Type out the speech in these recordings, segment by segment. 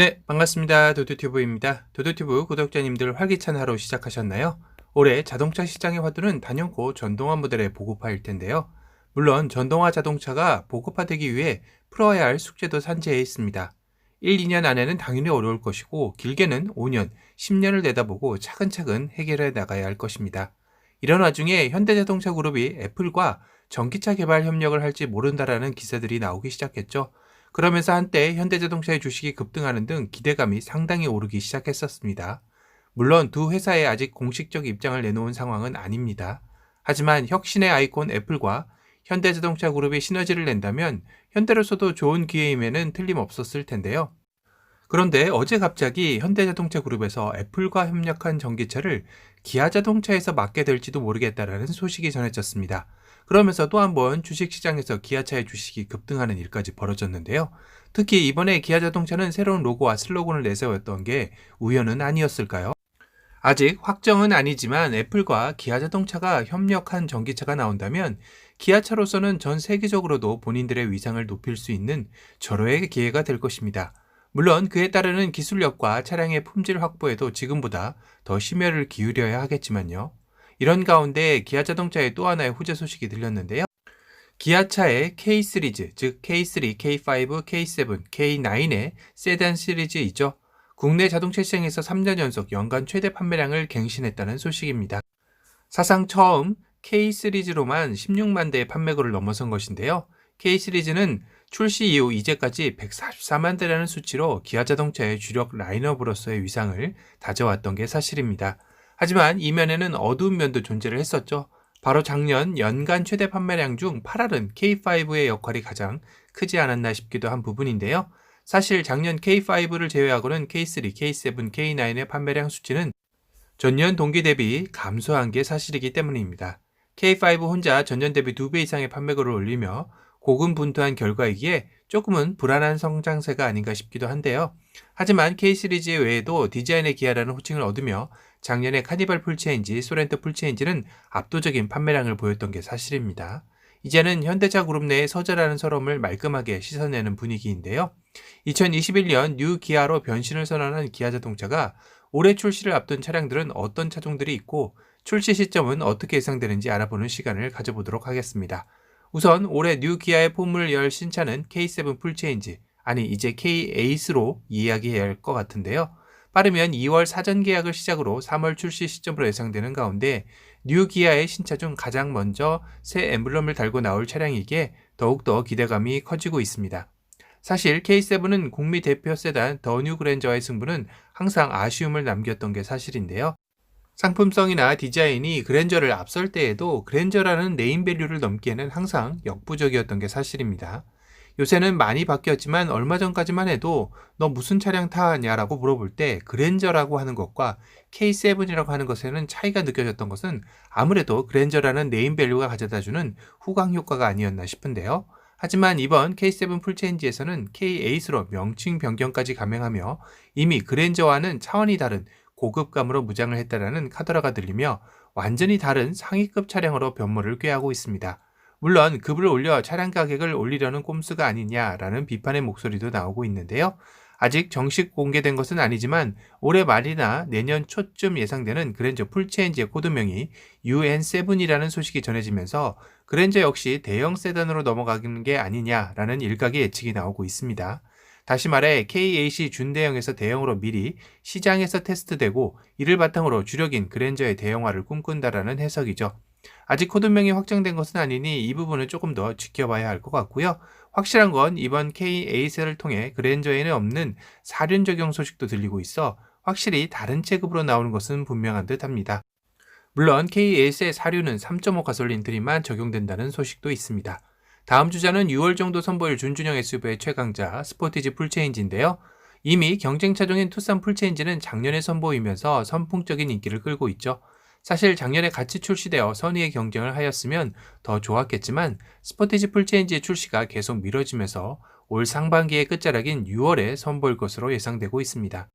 네, 반갑습니다. 도도튜브입니다. 도도튜브 구독자님들 활기찬 하루 시작하셨나요? 올해 자동차 시장의 화두는 단연코 전동화 모델의 보급화일 텐데요. 물론 전동화 자동차가 보급화되기 위해 풀어야 할 숙제도 산재해 있습니다. 1, 2년 안에는 당연히 어려울 것이고 길게는 5년, 10년을 내다보고 차근차근 해결해 나가야 할 것입니다. 이런 와중에 현대자동차 그룹이 애플과 전기차 개발 협력을 할지 모른다라는 기사들이 나오기 시작했죠. 그러면서 한때 현대자동차의 주식이 급등하는 등 기대감이 상당히 오르기 시작했었습니다. 물론 두 회사에 아직 공식적 입장을 내놓은 상황은 아닙니다. 하지만 혁신의 아이콘 애플과 현대자동차 그룹이 시너지를 낸다면 현대로서도 좋은 기회임에는 틀림없었을 텐데요. 그런데 어제 갑자기 현대자동차 그룹에서 애플과 협력한 전기차를 기아자동차에서 맡게 될지도 모르겠다라는 소식이 전해졌습니다. 그러면서 또 한 번 주식시장에서 기아차의 주식이 급등하는 일까지 벌어졌는데요. 특히 이번에 기아자동차는 새로운 로고와 슬로건을 내세웠던 게 우연은 아니었을까요? 아직 확정은 아니지만 애플과 기아자동차가 협력한 전기차가 나온다면 기아차로서는 전 세계적으로도 본인들의 위상을 높일 수 있는 절호의 기회가 될 것입니다. 물론 그에 따르는 기술력과 차량의 품질 확보에도 지금보다 더 심혈을 기울여야 하겠지만요. 이런 가운데 기아 자동차의 또 하나의 후재 소식이 들렸는데요. 기아차의 K 시리즈, 즉 K3, K5, K7, K9의 세단 시리즈이죠. 국내 자동차 시장에서 3년 연속 연간 최대 판매량을 갱신했다는 소식입니다. 사상 처음 K 시리즈로만 16만 대의 판매고를 넘어선 것인데요. K 시리즈는 출시 이후 이제까지 144만 대라는 수치로 기아 자동차의 주력 라인업으로서의 위상을 다져왔던 게 사실입니다. 하지만 이면에는 어두운 면도 존재를 했었죠. 바로 작년 연간 최대 판매량 중 8할은 K5의 역할이 가장 크지 않았나 싶기도 한 부분인데요. 사실 작년 K5를 제외하고는 K3, K7, K9의 판매량 수치는 전년 동기 대비 감소한 게 사실이기 때문입니다. K5 혼자 전년 대비 2배 이상의 판매고를 올리며 고군분투한 결과이기에 조금은 불안한 성장세가 아닌가 싶기도 한데요. 하지만 K 시리즈 외에도 디자인의 기아라는 호칭을 얻으며 작년에 카니발 풀체인지, 소렌토 풀체인지는 압도적인 판매량을 보였던 게 사실입니다. 이제는 현대차 그룹 내에 서재라는 서름을 말끔하게 씻어내는 분위기인데요. 2021년 뉴 기아로 변신을 선언한 기아 자동차가 올해 출시를 앞둔 차량들은 어떤 차종들이 있고 출시 시점은 어떻게 예상되는지 알아보는 시간을 가져보도록 하겠습니다. 우선 올해 뉴 기아의 포물 열 신차는 K7 풀체인지, 아니 이제 K8로 이야기해야 할 것 같은데요. 빠르면 2월 사전 계약을 시작으로 3월 출시 시점으로 예상되는 가운데 뉴 기아의 신차 중 가장 먼저 새 엠블럼을 달고 나올 차량이기에 더욱더 기대감이 커지고 있습니다. 사실 K7은 국미 대표 세단 더 뉴 그랜저와의 승부는 항상 아쉬움을 남겼던 게 사실인데요. 상품성이나 디자인이 그랜저를 앞설 때에도 그랜저라는 네임밸류를 넘기에는 항상 역부족이었던 게 사실입니다. 요새는 많이 바뀌었지만 얼마 전까지만 해도 너 무슨 차량 타냐라고 물어볼 때 그랜저라고 하는 것과 K7이라고 하는 것에는 차이가 느껴졌던 것은 아무래도 그랜저라는 네임밸류가 가져다주는 후광 효과가 아니었나 싶은데요. 하지만 이번 K7 풀체인지에서는 K8으로 명칭 변경까지 감행하며 이미 그랜저와는 차원이 다른 고급감으로 무장을 했다라는 카더라가 들리며 완전히 다른 상위급 차량으로 변모를 꾀하고 있습니다. 물론 급을 올려 차량 가격을 올리려는 꼼수가 아니냐라는 비판의 목소리도 나오고 있는데요. 아직 정식 공개된 것은 아니지만 올해 말이나 내년 초쯤 예상되는 그랜저 풀체인지의 코드명이 UN7이라는 소식이 전해지면서 그랜저 역시 대형 세단으로 넘어가는 게 아니냐라는 일각의 예측이 나오고 있습니다. 다시 말해 KAC 준대형에서 대형으로 미리 시장에서 테스트되고 이를 바탕으로 주력인 그랜저의 대형화를 꿈꾼다라는 해석이죠. 아직 코드명이 확정된 것은 아니니 이 부분을 조금 더 지켜봐야 할 것 같고요. 확실한 건 이번 K8을 통해 그랜저에는 없는 사륜 적용 소식도 들리고 있어 확실히 다른 체급으로 나오는 것은 분명한 듯 합니다. 물론 K8의 사륜은 3.5 가솔린들이만 적용된다는 소식도 있습니다. 다음 주자는 6월 정도 선보일 준준형 SUV의 최강자 스포티지 풀체인지인데요. 이미 경쟁 차종인 투싼 풀체인지는 작년에 선보이면서 선풍적인 인기를 끌고 있죠. 사실 작년에 같이 출시되어 선의의 경쟁을 하였으면 더 좋았겠지만 스포티지 풀체인지의 출시가 계속 미뤄지면서 올 상반기의 끝자락인 6월에 선보일 것으로 예상되고 있습니다.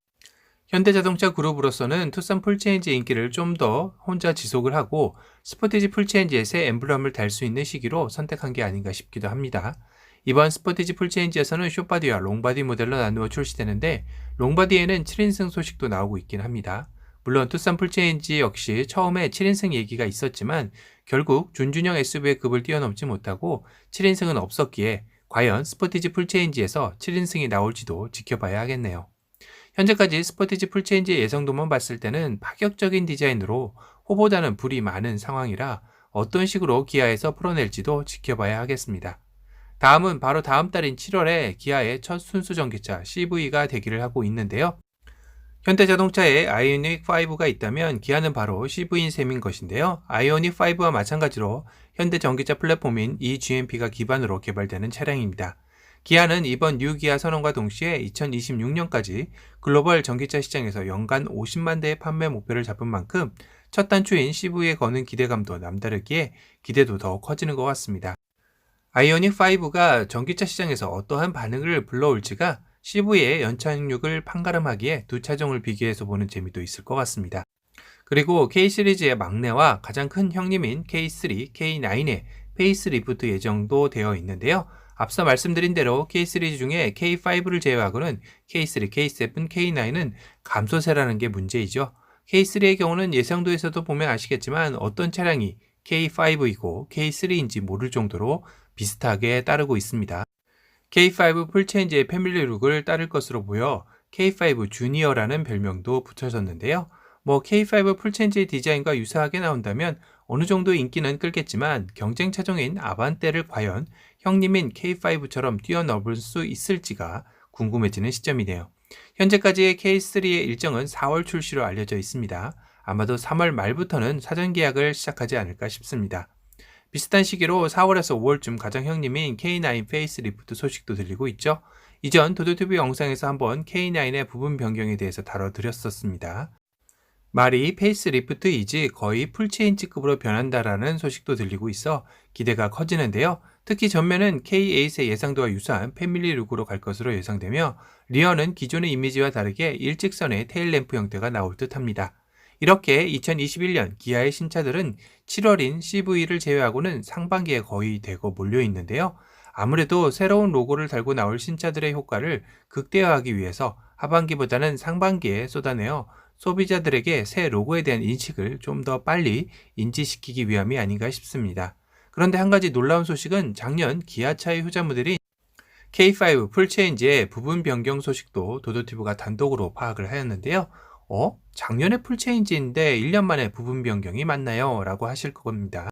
현대자동차 그룹으로서는 투싼 풀체인지 인기를 좀 더 혼자 지속을 하고 스포티지 풀체인지의 새 엠블럼을 달 수 있는 시기로 선택한 게 아닌가 싶기도 합니다. 이번 스포티지 풀체인지에서는 숏바디와 롱바디 모델로 나누어 출시되는데 롱바디에는 7인승 소식도 나오고 있긴 합니다. 물론 투싼 풀체인지 역시 처음에 7인승 얘기가 있었지만 결국 준준형 SUV의 급을 뛰어넘지 못하고 7인승은 없었기에 과연 스포티지 풀체인지에서 7인승이 나올지도 지켜봐야 하겠네요. 현재까지 스포티지 풀체인지의 예상도만 봤을 때는 파격적인 디자인으로 호보다는 불이 많은 상황이라 어떤 식으로 기아에서 풀어낼지도 지켜봐야 하겠습니다. 다음은 바로 다음 달인 7월에 기아의 첫 순수 전기차 CV가 대기를 하고 있는데요. 현대자동차에 아이오닉 5가 있다면 기아는 바로 CV인 셈인 것인데요. 아이오닉 5와 마찬가지로 현대 전기차 플랫폼인 eGMP가 기반으로 개발되는 차량입니다. 기아는 이번 뉴 기아 선언과 동시에 2026년까지 글로벌 전기차 시장에서 연간 50만 대의 판매 목표를 잡은 만큼 첫 단추인 CV에 거는 기대감도 남다르기에 기대도 더 커지는 것 같습니다. 아이오닉 5가 전기차 시장에서 어떠한 반응을 불러올지가 CV의 연착륙을 판가름하기에 두 차종을 비교해서 보는 재미도 있을 것 같습니다. 그리고 K 시리즈의 막내와 가장 큰 형님인 K3, K9의 페이스 리프트 예정도 되어 있는데요. 앞서 말씀드린 대로 K 시리즈 중에 K5를 제외하고는 K3, K7, K9은 감소세라는 게 문제이죠. K3의 경우는 예상도에서도 보면 아시겠지만 어떤 차량이 K5이고 K3인지 모를 정도로 비슷하게 따르고 있습니다. K5 풀체인지의 패밀리 룩을 따를 것으로 보여 K5 주니어라는 별명도 붙여졌는데요. 뭐 K5 풀체인지의 디자인과 유사하게 나온다면 어느 정도 인기는 끌겠지만 경쟁 차종인 아반떼를 과연 형님인 K5처럼 뛰어넘을 수 있을지가 궁금해지는 시점이네요. 현재까지의 K3의 일정은 4월 출시로 알려져 있습니다. 아마도 3월 말부터는 사전 계약을 시작하지 않을까 싶습니다. 비슷한 시기로 4월에서 5월쯤 가장 형님인 K9 페이스 리프트 소식도 들리고 있죠. 이전 도도튜브 영상에서 한번 K9의 부분 변경에 대해서 다뤄드렸었습니다. 말이 페이스 리프트이지 거의 풀체인지급으로 변한다라는 소식도 들리고 있어 기대가 커지는데요. 특히 전면은 K8의 예상도와 유사한 패밀리 룩으로 갈 것으로 예상되며 리어는 기존의 이미지와 다르게 일직선의 테일램프 형태가 나올 듯 합니다. 이렇게 2021년 기아의 신차들은 7월인 CV를 제외하고는 상반기에 거의 대거 몰려 있는데요. 아무래도 새로운 로고를 달고 나올 신차들의 효과를 극대화하기 위해서 하반기보다는 상반기에 쏟아내어 소비자들에게 새 로고에 대한 인식을 좀 더 빨리 인지시키기 위함이 아닌가 싶습니다. 그런데 한 가지 놀라운 소식은 작년 기아차의 효자 모델인 K5 풀체인지의 부분 변경 소식도 도도티브가 단독으로 파악을 하였는데요. 어? 작년에 풀체인지인데 1년 만에 부분 변경이 맞나요? 라고 하실 겁니다.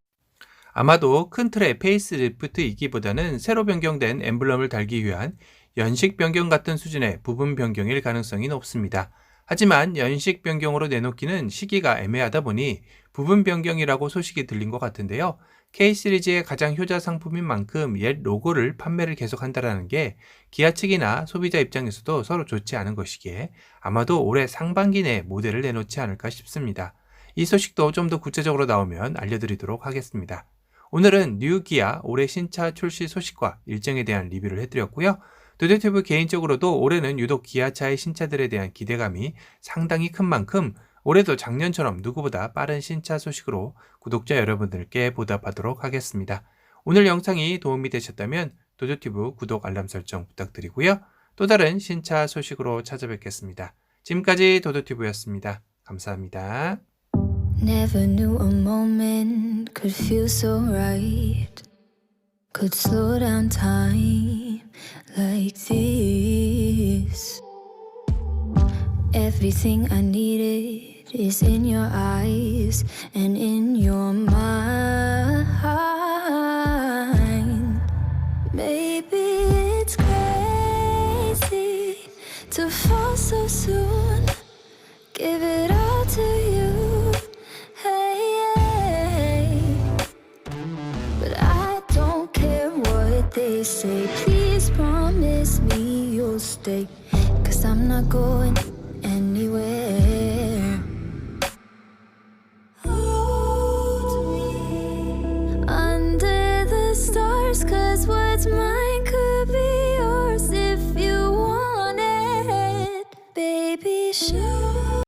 아마도 큰 틀의 페이스 리프트이기보다는 새로 변경된 엠블럼을 달기 위한 연식 변경 같은 수준의 부분 변경일 가능성이 높습니다. 하지만 연식 변경으로 내놓기는 시기가 애매하다 보니 부분 변경이라고 소식이 들린 것 같은데요. K 시리즈의 가장 효자 상품인 만큼 옛 로고를 판매를 계속한다라는 게 기아 측이나 소비자 입장에서도 서로 좋지 않은 것이기에 아마도 올해 상반기 내 모델을 내놓지 않을까 싶습니다. 이 소식도 좀 더 구체적으로 나오면 알려드리도록 하겠습니다. 오늘은 뉴 기아 올해 신차 출시 소식과 일정에 대한 리뷰를 해드렸고요. 도대튜브 개인적으로도 올해는 유독 기아차의 신차들에 대한 기대감이 상당히 큰 만큼 올해도 작년처럼 누구보다 빠른 신차 소식으로 구독자 여러분들께 보답하도록 하겠습니다. 오늘 영상이 도움이 되셨다면 도도튜브 구독 알람 설정 부탁드리고요. 또 다른 신차 소식으로 찾아뵙겠습니다. 지금까지 도도튜브였습니다. 감사합니다. Never knew a moment could feel so right. Could slow down time like this. Everything I needed is in your eyes and in your mind. Maybe Cause I'm not going anywhere.